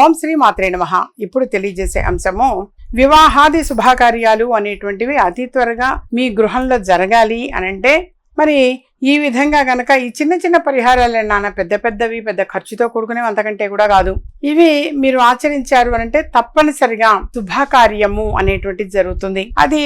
ఓం శ్రీ మాత్రే నమ. ఇప్పుడు తెలియజేసే అంశము వివాహాది శుభకార్యాలు అనేటువంటివి అతి త్వరగా మీ గృహంలో జరగాలి అని అంటే మరి ఈ విధంగా గనక ఈ చిన్న చిన్న పరిహారాలు నాన్న పెద్ద పెద్దవి పెద్ద ఖర్చుతో కూడుకునే అంతకంటే కూడా కాదు. ఇవి మీరు ఆచరించారు అని అంటే తప్పనిసరిగా శుభకార్యము అనేటువంటిది జరుగుతుంది. అది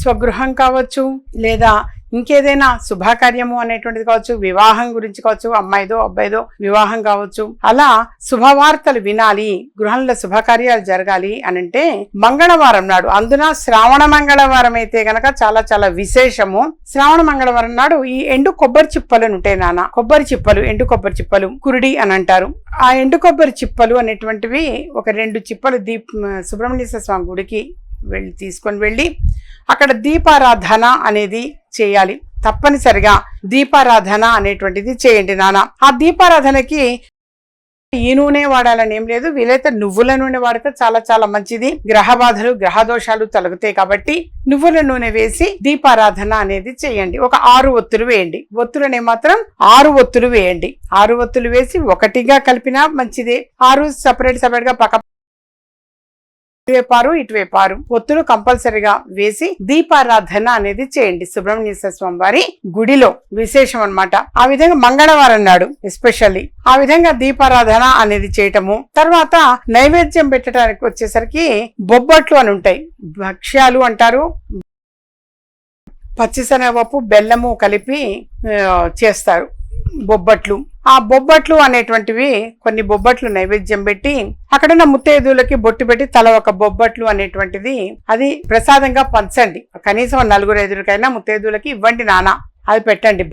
స్వగృహం కావచ్చు లేదా ఇంకేదైనా శుభకార్యము అనేటువంటిది కావచ్చు వివాహం గురించి కావచ్చు అమ్మాయిదో అబ్బాయిదో వివాహం కావచ్చు అలా శుభవార్తలు వినాలి గృహంలో శుభకార్యాలు జరగాలి అని అంటే మంగళవారం నాడు అందున శ్రావణ మంగళవారం అయితే గనక చాలా చాలా విశేషము. శ్రావణ మంగళవారం నాడు ఈ ఎండు కొబ్బరి చిప్పలు ఉంటాయి నాన్న. కొబ్బరి చిప్పలు ఎండు కొబ్బరి చిప్పలు కురుడి అని అంటారు. ఆ ఎండు కొబ్బరి చిప్పలు అనేటువంటివి ఒక రెండు చిప్పలు దీప్ సుబ్రహ్మణ్యేశ్వర స్వామి గుడికి వెళ్ళి తీసుకొని వెళ్ళి అక్కడ దీపారాధన అనేది చేయాలి. తప్పనిసరిగా దీపారాధన అనేటువంటిది చేయండి నాన్న. ఆ దీపారాధనకి ఈ నూనె వాడాలని ఏం లేదు. వీలైతే నువ్వుల నూనె వాడితే చాలా చాలా మంచిది. గ్రహ బాధలు గ్రహ దోషాలు తొలగుతాయి కాబట్టి నువ్వుల నూనె వేసి దీపారాధన అనేది చేయండి. ఒక ఆరు ఒత్తులు వేయండి. ఒత్తులని మాత్రం ఆరు ఒత్తులు వేయండి. ఆరు ఒత్తులు వేసి ఒకటిగా కలిపినా మంచిదే. ఆరు సపరేట్ సపరేట్గా పక్క ఇటువైపారు ఇటువైపారు. ఒత్తులు కంపల్సరిగా వేసి దీపారాధన అనేది చేయండి. సుబ్రహ్మణ్యేశ్వర స్వామి వారి గుడిలో విశేషం అన్నమాట. ఆ విధంగా మంగళవారం నాడు ఎస్పెషల్లీ ఆ విధంగా దీపారాధన అనేది చేయటము. తర్వాత నైవేద్యం పెట్టడానికి వచ్చేసరికి బొబ్బట్లు అని ఉంటాయి. భక్ష్యాలు అంటారు. పచ్చిశనగపప్పు బెల్లము కలిపి చేస్తారు. బొబ్బట్లు. ఆ బొబ్బట్లు అనేటువంటివి కొన్ని బొబ్బట్లు నైవేద్యం పెట్టి అక్కడున్న ముత్తైదువులకి బొట్టు పెట్టి తల ఒక బొబ్బట్లు అనేటువంటిది అది ప్రసాదంగా పంచండి. కనీసం నలుగురు ఐదుగురికైనా ముత్తైదువులకి ఇవ్వండి నానా అది పెట్టండి.